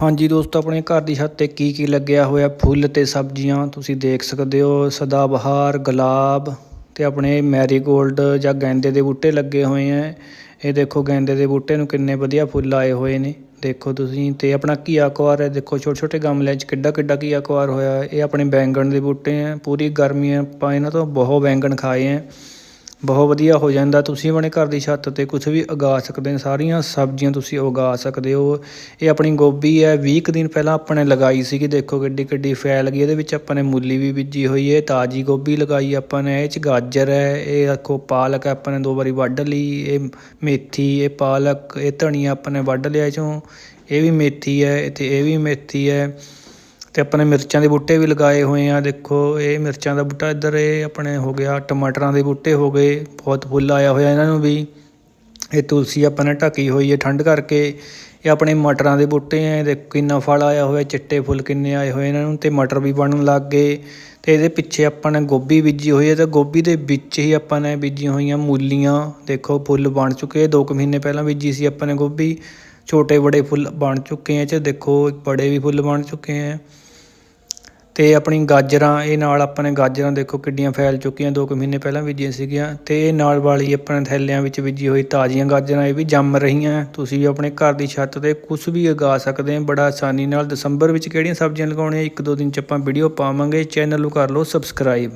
ਹਾਂਜੀ ਦੋਸਤੋ, ਆਪਣੇ ਘਰ ਦੀ ਛੱਤ ਤੇ ਕੀ ਕੀ ਲੱਗਿਆ ਹੋਇਆ? ਫੁੱਲ ਤੇ ਸਬਜ਼ੀਆਂ, ਤੁਸੀਂ ਦੇਖ ਸਕਦੇ ਹੋ। ਸਦਾਬਹਾਰ, ਗੁਲਾਬ ਤੇ ਆਪਣੇ ਮੈਰੀਗੋਲਡ ਜਾਂ ਗੈਂਦੇ ਦੇ ਬੂਟੇ ਲੱਗੇ ਹੋਏ ਆ ਇਹ ਦੇਖੋ, ਗੈਂਦੇ ਦੇ ਬੂਟੇ ਨੂੰ ਕਿੰਨੇ ਵਧੀਆ ਫੁੱਲ ਆਏ ਹੋਏ ਨੇ। ਦੇਖੋ ਤੁਸੀਂ, ਤੇ ਆਪਣਾ ਘੀਆ ਕੁਆਰ ਹੈ ਦੇਖੋ ਛੋਟੇ ਛੋਟੇ ਗਮਲਿਆਂ 'ਚ ਕਿੱਡਾ ਕਿੱਡਾ ਘੀਆ ਕੁਆਰ ਹੋਇਆ। ਇਹ ਆਪਣੇ ਬੈਂਗਣ ਦੇ ਬੂਟੇ ਆ ਪੂਰੀ ਗਰਮੀ ਆਪਾਂ ਇਹਨਾਂ ਤੋਂ ਬਹੁਤ ਬੈਂਗਣ ਖਾਏ ਆ ਬਹੁਤ ਵਧੀਆ ਹੋ ਜਾਂਦਾ। ਤੁਸੀਂ ਆਪਣੇ ਘਰ ਦੀ ਛੱਤ ਤੇ ਕੁਝ ਵੀ ਉਗਾ ਸਕਦੇ ਸਾਰੀਆਂ ਸਬਜ਼ੀਆਂ ਤੁਸੀਂ ਉਗਾ ਸਕਦੇ ਹੋ। ਇਹ ਆਪਣੀ ਗੋਭੀ ਹੈ 20 ਕੁ ਦਿਨ ਪਹਿਲਾਂ ਆਪਾਂ ਨੇ ਲਗਾਈ ਸੀਗੀ, ਦੇਖੋ ਕਿੱਡੀ ਕਿੱਡੀ ਫੈਲ ਗਈ, ਇਹਦੇ ਵਿੱਚ ਆਪਾਂ ਨੇ ਮੂਲੀ ਵੀ ਬੀਜੀ ਹੋਈ ਹੈ, ਤਾਜੀ ਗੋਭੀ ਲਗਾਈ ਆਪਾਂ ਨੇ, ਇਹ ਚ ਗਾਜਰ ਹੈ, ਇਹ ਦੇਖੋ ਪਾਲਕ ਆਪਾਂ ਨੇ ਦੋ ਵਾਰੀ ਵੱਢ ਲਈ, ਇਹ ਮੇਥੀ, ਇਹ ਪਾਲਕ, ਇਹ ਧਨੀਆ ਆਪਾਂ ਨੇ ਵੱਢ ਲਿਆ ਇਹ ਚੋਂ, ਇਹ ਵੀ ਮੇਥੀ ਹੈ ਤੇ ਇਹ ਵੀ ਮੇਥੀ ਹੈ। ਅਤੇ ਆਪਣੇ ਮਿਰਚਾਂ ਦੇ ਬੂਟੇ ਵੀ ਲਗਾਏ ਹੋਏ ਆ, ਦੇਖੋ ਇਹ ਮਿਰਚਾਂ ਦਾ ਬੂਟਾ ਇੱਧਰ, ਇਹ ਆਪਣੇ ਹੋ ਗਿਆ, ਟਮਾਟਰਾਂ ਦੇ ਬੂਟੇ ਹੋ ਗਏ, ਬਹੁਤ ਫੁੱਲ ਆਇਆ ਹੋਇਆ ਇਹਨਾਂ ਨੂੰ ਵੀ। ਇਹ ਤੁਲਸੀ ਆਪਾਂ ਨੇ ਢੱਕੀ ਹੋਈ ਹੈ ਠੰਡ ਕਰਕੇ, ਇਹ ਆਪਣੇ ਮਟਰਾਂ ਦੇ ਬੂਟੇ ਆ ਦੇਖੋ ਕਿੰਨਾ ਫਲ ਆਇਆ ਹੋਇਆ, ਚਿੱਟੇ ਫੁੱਲ ਕਿੰਨੇ ਆਏ ਹੋਏ ਇਹਨਾਂ ਨੂੰ, ਤੇ ਮਟਰ ਵੀ ਬਣਨ ਲੱਗ ਗਏ। ਤੇ ਇਹਦੇ ਪਿੱਛੇ ਆਪਾਂ ਨੇ ਗੋਭੀ ਬੀਜੀ ਹੋਈ ਹੈ, ਤੇ ਗੋਭੀ ਦੇ ਵਿੱਚ ਹੀ ਆਪਾਂ ਨੇ ਬੀਜੀਆਂ ਹੋਈਆਂ ਮੂਲੀਆਂ, ਦੇਖੋ ਫੁੱਲ ਬਣ ਚੁੱਕੇ, ਦੋ ਕੁ ਮਹੀਨੇ ਪਹਿਲਾਂ ਬੀਜੀ ਸੀ ਆਪਾਂ ਨੇ ਗੋਭੀ। ਛੋਟੇ ਬੜੇ ਫੁੱਲ ਬਣ ਚੁੱਕੇ ਆ ਇਹ 'ਚ ਦੇਖੋ ਬੜੇ ਵੀ ਫੁੱਲ ਬਣ ਚੁੱਕੇ ਹੈ ਅਤੇ ਆਪਣੀ ਗਾਜਰਾਂ, ਇਹ ਨਾਲ ਆਪਾਂ ਨੇ ਗਾਜਰਾਂ ਦੇਖੋ ਕਿੱਡੀਆਂ ਫੈਲ ਚੁੱਕੀਆਂ, ਦੋ ਕੁ ਮਹੀਨੇ ਪਹਿਲਾਂ ਬੀਜੀਆਂ ਸੀਗੀਆਂ। ਅਤੇ ਇਹ ਨਾਲ ਵਾਲੀ ਆਪਣੇ ਥੈਲਿਆਂ ਵਿੱਚ ਬੀਜੀ ਹੋਈ ਤਾਜ਼ੀਆਂ ਗਾਜਰਾਂ, ਇਹ ਵੀ ਜੰਮ ਰਹੀਆਂ ਤੁਸੀਂ ਵੀ ਆਪਣੇ ਘਰ ਦੀ ਛੱਤ ਤੇ ਕੁਝ ਵੀ ਉਗਾ ਸਕਦੇ ਆ ਬੜਾ ਆਸਾਨੀ ਨਾਲ ਦਸੰਬਰ ਵਿੱਚ ਕਿਹੜੀਆਂ ਸਬਜ਼ੀਆਂ ਲਗਾਉਣੀਆਂ, ਇੱਕ ਦੋ ਦਿਨ ਚ ਆਪਾਂ ਵੀਡੀਓ ਪਾਵਾਂਗੇ। ਚੈਨਲ ਨੂੰ ਕਰ ਲਓ ਸਬਸਕ੍ਰਾਈਬ।